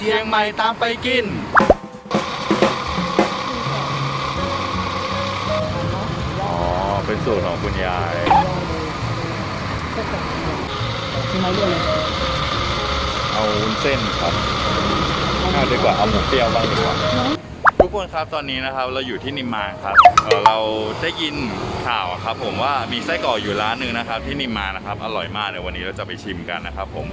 เชียงใหม่ตามไปกิน อ๋อ เป็นสูตรของคุณยาย ที่มาเรียกเลยเอาวุ้นเส้นครับเอาดีกว่า เอาหมูเปรี้ยวบ้างดีกว่า ทุกคนครับตอนนี้นะครับเราอยู่ที่นิมมานครับเอ่อเราได้ยินข่าวครับ ผมว่ามีไส้กรอกอยู่ร้านหนึ่งนะครับ ที่นิมมานนะครับ อร่อยมากเดี๋ยววันนี้เราจะไปชิมกันนะครับ ผม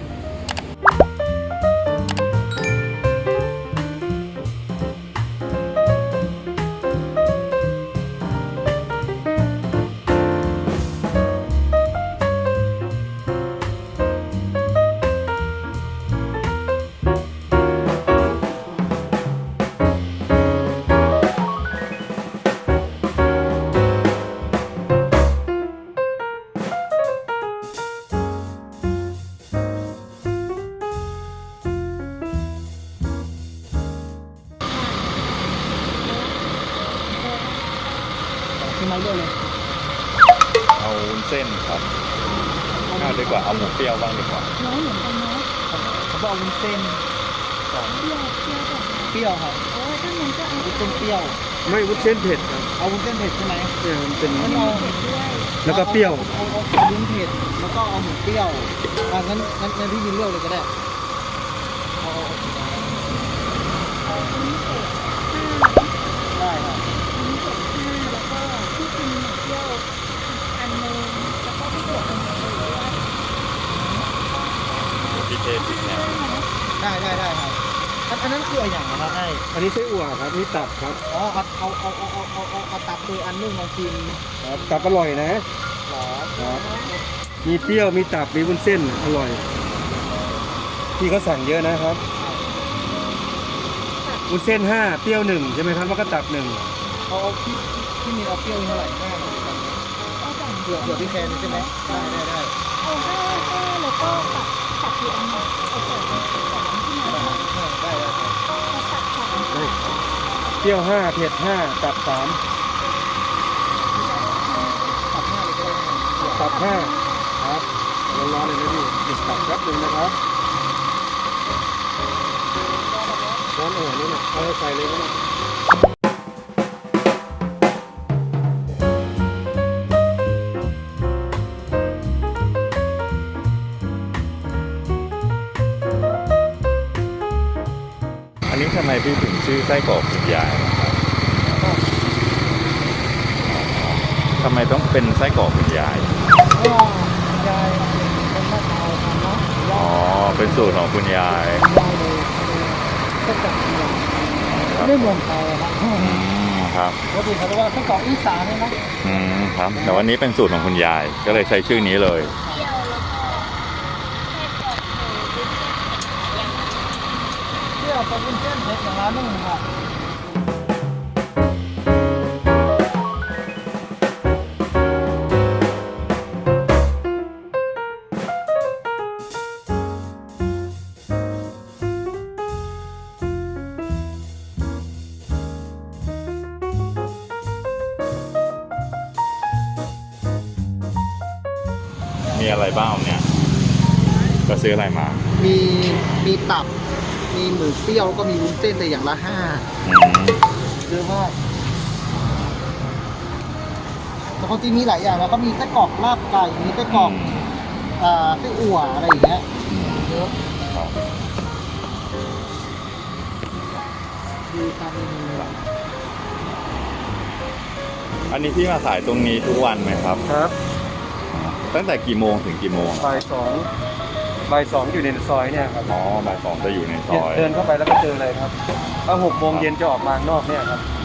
ที่มาเรียกเลยเอาวุ้นเส้นครับเอาดีกว่าเอาหมูเปรี้ยวบ้างดีกว่าน้อยเหมือนกันเนาะเขาบอกวุ้นเส้นสองเปรี้ยวเปรี้ยวแบบเปรี้ยวครับโอ้ยถ้างั้นก็เอาวุ้นเส้นเปรี้ยว ไม่วุ้นเส้นเผ็ดครับเอาวุ้นเส้นเผ็ดใช่ไหมเนี่ยมันเป็นงั้นเอาเผ็ดด้วยแล้วก็เปรี้ยวเอาเอาเอาวุ้นเผ็ดแล้วก็เอาหมูเปรี้ยวอะงั้นงั้นงั้นพี่ยินเลือกเลยก็ได้เอาเอา เอาอันนี้เผ็ดห้า ได้ครับ อันนี้เผ็ดห้าแล้วก็ที่กินหมูเปรี้ยวอันหนึงแล้วก็ที่บวกเป็นหมูด้วย พี่เทศพริกเนี่ย ได้ได้ได้ครับอันอันนั้นคืออะไรอย่างนะครับไอ้อันนี้ไส้อั่วครับนี่ตับครับอ๋อเอาเอาเอาเอาเอาเอาเอาเอาตับคืออันนึงลองกินครับตับอร่อยนะหรอครับมีเปรี้ยวมีตับมีวุ้นเส้นอร่อยพี่เขาสั่งเยอะนะครับวุ้นเส้นห้าเปรี้ยวหนึ่งใช่ไหมครับแล้วก็ตับหนึ่งเอาเอาพี่พี่มีเอาเปรี้ยวเท่าไหร่ห้าเหมือนกันเอาสองเผื่อเผื่อพี่แคนใช่ไหมได้ได้ได้เอาห้าห้าแล้วก็ตัดตัดอยู่อันหนึ่งเอาสองสองที่มาได้เอาได้ได้ตัดสอง เที่ยวห้าเผ็ดห้าตับสามตับห้าครับร้อนๆเลยนะพี่หยุดตับแป๊บหนึงนะครับร้อนเอ๋อนี่นะเอาใส่เลยก็ได้ อันนี้ทำไมพี่ถึงชื่อไส้กรอกคุณยายนะครับทำไมต้องเป็นไส้กรอกคุณยาย ก็ยายเป็นแม่เตาทำเนาะอ๋อ เป็นสูตรของคุณยายยายเลยก็จับเกี่ยวไม่เหมือนเตาครับอืมครับปกติเขาเรียกว่าไส้กรอกอีสานเนี่ยนะอืมครับ แต่วันนี้เป็นสูตรของคุณยาย ก็เลยใช้ชื่อนี้เลย เที่ยวแล้วก็แค่ กรอกหมูดิบอย่างเที่ยวไปวุ้นเส้นเผ็ดอย่างละหนึ่งค่ะมีอะไรบ้างเนี่ย ก็ซื้ออะไรมา มีมีตับ มีหมูเปรี้ยวแล้วก็มีวุ้นเส้นแต่อย่างละห้าอืมเยอะมากแต่ความจริงมีหลายอย่างแล้วก็มีไส้กรอกลาบไก่มีไส้กรอกอ่าไส้อั่วอะไรอย่างเงี้ยอืมเยอะครับดูตามเมนูอะอันนี้พี่มาขายตรงนี้ทุกวันไหมครับ ครับ ตั้งแต่กี่โมงถึงกี่โมงบ่ายสอง บ่ายสองอยู่ในซอยเนี่ยครับอ๋อบ่ายสองจะอยู่ในซอย เดินเข้าไปแล้วก็เจอเลยครับถ้าหกโมงเย็นจะออกมาข้างนอกเนี่ยครับครับ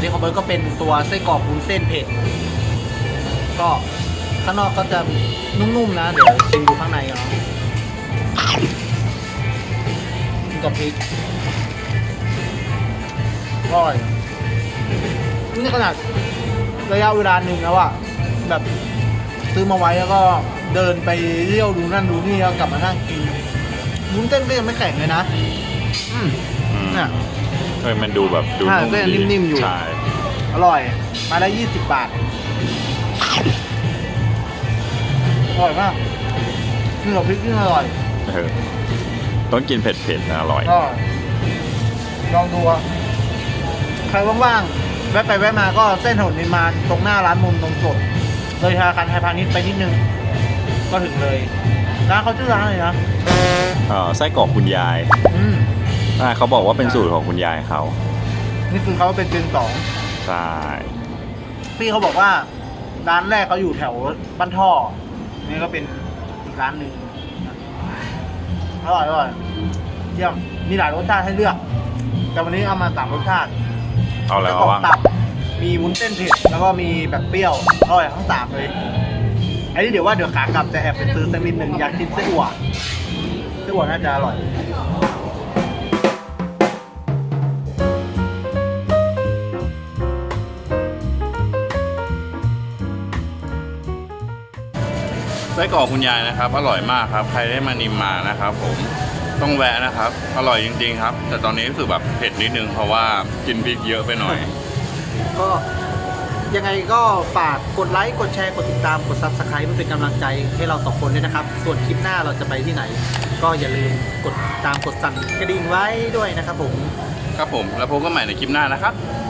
เบิร์ตก็เป็นตัวไส้กรอกวุ้นเส้นเผ็ด ก็ข้างนอกก็จะนุ่มๆนะ เดี๋ยวชิมดูข้างในเนาะกินกับพริกอร่อยนี่ขนาดระยะเวลาหนึ่งแล้วอะแบบซื้อมาไว้แล้วก็เดินไปเที่ยวดูนั่นดูนี่แล้วกลับมานั่งกินวุ้นเส้นก็ยังไม่แข็งเลยนะ อืมอืมเนี่ย เฮ้ยมันดูแบบดูใช่นุ่มก็ยังดีนิ่มๆอยู่ ใช่อร่อย มาได้ยี่สิบบาท อร่อยมากนี่กับพริกนี่อร่อยเออต้องกินเผ็ดๆนะอร่อยก็ลองดูอะใครว่างๆ แวะไปแวะมาก็เส้นถนนนิมมานตรงหน้าร้านมุมนมสด เลยธนาคารไทยพาณิชย์ไปนิดนึง ก็ถึงเลยร้านเขาชื่อร้านอะไรนะ เออไส้กรอกคุณยาย อืม อ่าเขาบอกว่าเป็นสูตรของคุณยายเขานี่คือเขาเป็นเจนสองใช่พี่เขาบอกว่า ร้านแรกเขาอยู่แถวบ้านท่อ นี่ก็เป็นอีกร้านหนึ่งอร่อยอร่อยเยี่ยมมีหลายรสชาติให้เลือก แต่วันนี้เอามาสามรสชาติเอาแล้วกรอกว่างตับมีวุ้นเส้นเผ็ดแล้วก็มีแบบเปรี้ยวอร่อยทั้งสามเลยอันนี้เดี๋ยวว่าเดี๋ยวขากลับจะแอบไปซื้อสักนิดหนึ่งอยากกินไส้อั่วไส้อั่วน่าจะอร่อย ส้กรอกคุณยายนะครับ อร่อยมากครับ ใครได้มานิมมานะครับผมต้องแวะนะครับ อร่อยจริงๆครับ แต่ตอนนี้รู้สึกแบบเผ็ดนิดนึงเพราะว่ากินพริกเยอะไปหน่อย ก็ยังไงก็ฝากกดไลค์กดแชร์กดติดตามกด subscribe เพื่อเป็นกำลังใจให้เราสองคนด้วยนะครับ ส่วนคลิปหน้าเราจะไปที่ไหน ก็อย่าลืมกดตามกดสั่นกระดิ่งไว้ด้วยนะครับผม ครับผม แล้วพบกันใหม่ในคลิปหน้านะครับค